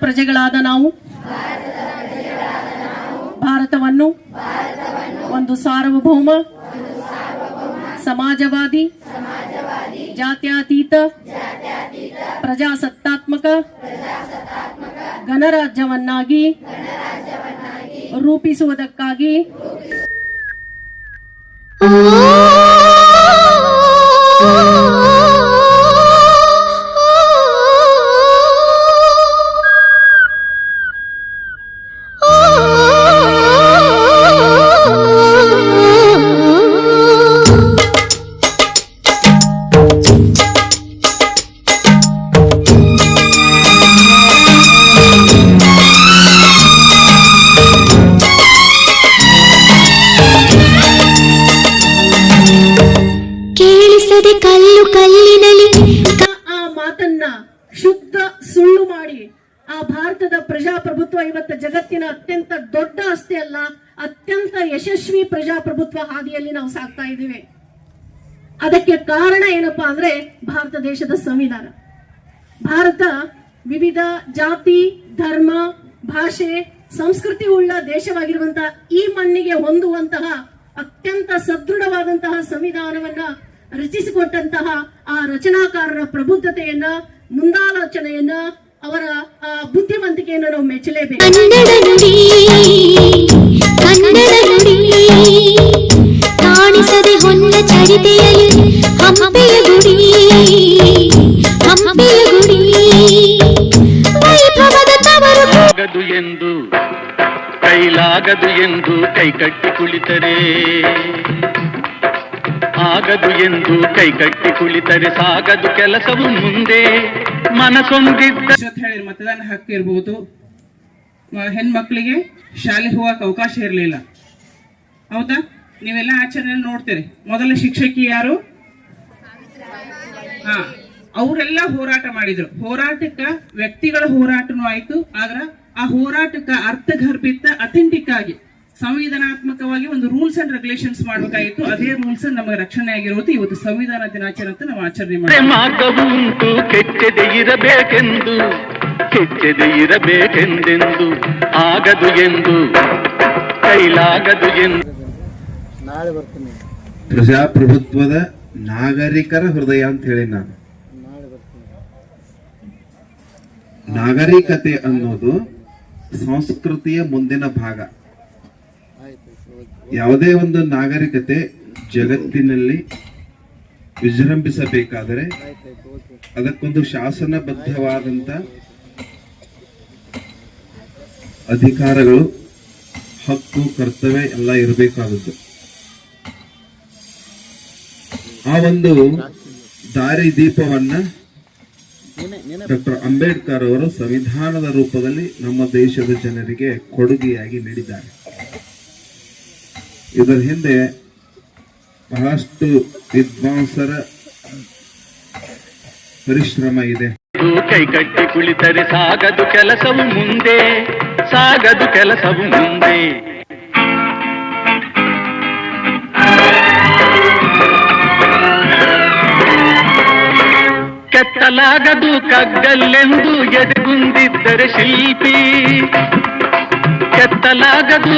ಪ್ರಜೆಗಳಾದ ನಾವು ಭಾರತವನ್ನು ಒಂದು ಸಾರ್ವಭೌಮ ಸಮಾಜವಾದಿ ಜಾತ್ಯತೀತ ಪ್ರಜಾಸತ್ತಾತ್ಮಕ ಗಣರಾಜ್ಯವನ್ನಾಗಿ ರೂಪಿಸುವುದಕ್ಕಾಗಿ ಕಲ್ಲು ಕಲ್ಲಿನಲ್ಲಿ ಆ ಮಾತನ್ನ ಶುದ್ಧ ಸುಳ್ಳು ಮಾಡಿ ಆ ಭಾರತದ ಪ್ರಜಾಪ್ರಭುತ್ವ ಇವತ್ತು ಜಗತ್ತಿನ ಅತ್ಯಂತ ದೊಡ್ಡ ಅಷ್ಟೇ ಅಲ್ಲ, ಅತ್ಯಂತ ಯಶಸ್ವಿ ಪ್ರಜಾಪ್ರಭುತ್ವ ಹಾದಿಯಲ್ಲಿ ನಾವು ಸಾಗ್ತಾ ಇದ್ದೀವಿ. ಅದಕ್ಕೆ ಕಾರಣ ಏನಪ್ಪಾ ಅಂದ್ರೆ ಭಾರತ ದೇಶದ ಸಂವಿಧಾನ. ಭಾರತ ವಿವಿಧ ಜಾತಿ, ಧರ್ಮ, ಭಾಷೆ, ಸಂಸ್ಕೃತಿ ಉಳ್ಳ ದೇಶವಾಗಿರುವಂತಹ ಈ ಮಣ್ಣಿಗೆ ಹೊಂದುವಂತಹ ಅತ್ಯಂತ ಸದೃಢವಾದಂತಹ ಸಂವಿಧಾನವನ್ನ ರಚಿಸಿಕೊಟ್ಟಂತಹ ಆ ರಚನಾಕಾರರ ಪ್ರಬುದ್ಧತೆಯನ್ನ ಮುಂದಾಲೋಚನೆಯನ್ನ ಅವರ ಆ ಬುದ್ಧಿವಂತಿಕೆಯನ್ನು ನಾವು ಮೆಚ್ಚಲೇಬೇಕು ಕನ್ನಡ ನುಡಿ ಕನ್ನಡ ನುಡಿ ಕಾಣಿಸದೆ ಹೊನ್ನ ಚರಿತೆಯಲ್ಲಿ ಹಂಪೆಯ ಗುಡಿ ಹಂಪೆಯ ಗುಡಿ ವೈಭವದ ತವರು ಆಗದು ಎಂದು ಕೈಲಾಗದು ಎಂದು ಕೈಕಟ್ಟಿ ಕುಳಿತರೆ ಆಗದು ಎಂದು ಕೈಕಟ್ಟಿ ಕುಳಿತರೆ ಸಾಗದು ಕೆಲಸವು ಮುಂದೆ ಮನಸೊಂದಿದ್ದ ಮತದಾನ ಹಕ್ಕು ಇರಬಹುದು ಹೆಣ್ಮಕ್ಳಿಗೆ ಶಾಲೆ ಹೋಗಕ್ಕೆ ಅವಕಾಶ ಇರಲಿಲ್ಲ. ಹೌದಾ? ನೀವೆಲ್ಲ ಆಚರಣೆ ನೋಡ್ತೀರಿ. ಮೊದಲ ಶಿಕ್ಷಕಿ ಯಾರು? ಹಾ, ಅವರೆಲ್ಲ ಹೋರಾಟ ಮಾಡಿದ್ರು. ಹೋರಾಟಕ್ಕ ವ್ಯಕ್ತಿಗಳ ಹೋರಾಟನೂ ಆಯ್ತು. ಆದ್ರ ಆ ಹೋರಾಟಕ್ಕ ಅರ್ಥಗರ್ಭಿತ ಅಥೆಂಟಿಕ್ ಆಗಿ ಸಂವಿಧಾನಾತ್ಮಕವಾಗಿ ಒಂದು ರೂಲ್ಸ್ ಅಂಡ್ ರೆಗ್ಯುಲೇಷನ್ಸ್ ಮಾಡಬೇಕಾಗಿತ್ತು. ಅದೇ ರೂಲ್ಸ್ ನಮಗೆ ರಕ್ಷಣೆ ಆಗಿರುವುದು ಇವತ್ತು ಸಂವಿಧಾನ ದಿನಾಚರಣೆ ಅಂತ ನಾವು ಆಚರಣೆ ಮಾಡ್ತೀವಿ ಉಂಟು ಕೆಚ್ಚದೆ ಇರಬೇಕೆಂದು ಕೆಚ್ಚದೆ ಇರಬೇಕೆಂದೆಂದು ಆಗದು ಎಂದು ಕೈಲಾಗದು ಎಂದು. ಪ್ರಜಾಪ್ರಭುತ್ವದ ನಾಗರಿಕರ ಹೃದಯ ಅಂತ ಹೇಳಿ ನಾನು. ನಾಗರಿಕತೆ ಅನ್ನೋದು ಸಂಸ್ಕೃತಿಯ ಮುಂದಿನ ಭಾಗ. ಯಾವುದೇ ಒಂದು ನಾಗರಿಕತೆ ಜಗತ್ತಿನಲ್ಲಿ ವಿಜೃಂಭಿಸಬೇಕಾದರೆ ಅದಕ್ಕೊಂದು ಶಾಸನಬದ್ಧವಾದಂಥ ಅಧಿಕಾರಗಳು, ಹಕ್ಕು, ಕರ್ತವ್ಯ ಎಲ್ಲ ಇರಬೇಕಾದದ್ದು. ಆ ಒಂದು ದಾರಿ ದೀಪವನ್ನ ಡಾಕ್ಟರ್ ಅಂಬೇಡ್ಕರ್ ಅವರು ಸಂವಿಧಾನದ ರೂಪದಲ್ಲಿ ನಮ್ಮ ದೇಶದ ಜನರಿಗೆ ಕೊಡುಗೆಯಾಗಿ ನೀಡಿದ್ದಾರೆ. ಇದರ ಹಿಂದೆ ಬಹಳಷ್ಟು ವಿದ್ವಾಂಸರ ಪರಿಶ್ರಮ ಇದೆ. ಕೈಕಟ್ಟಿ ಕುಳಿತರೆ ಸಾಗದು ಕೆಲಸವು ಮುಂದೆ, ಸಾಗದು ಕೆಲಸವು ಮುಂದೆ. ಕೆತ್ತಲಾಗದು ಕಗ್ಗಲ್ಲೆಂದು ಎದೆಗುಂದಿದ್ದರೆ ಶಿಲ್ಪಿ. ಕೆತ್ತಲಾಗದು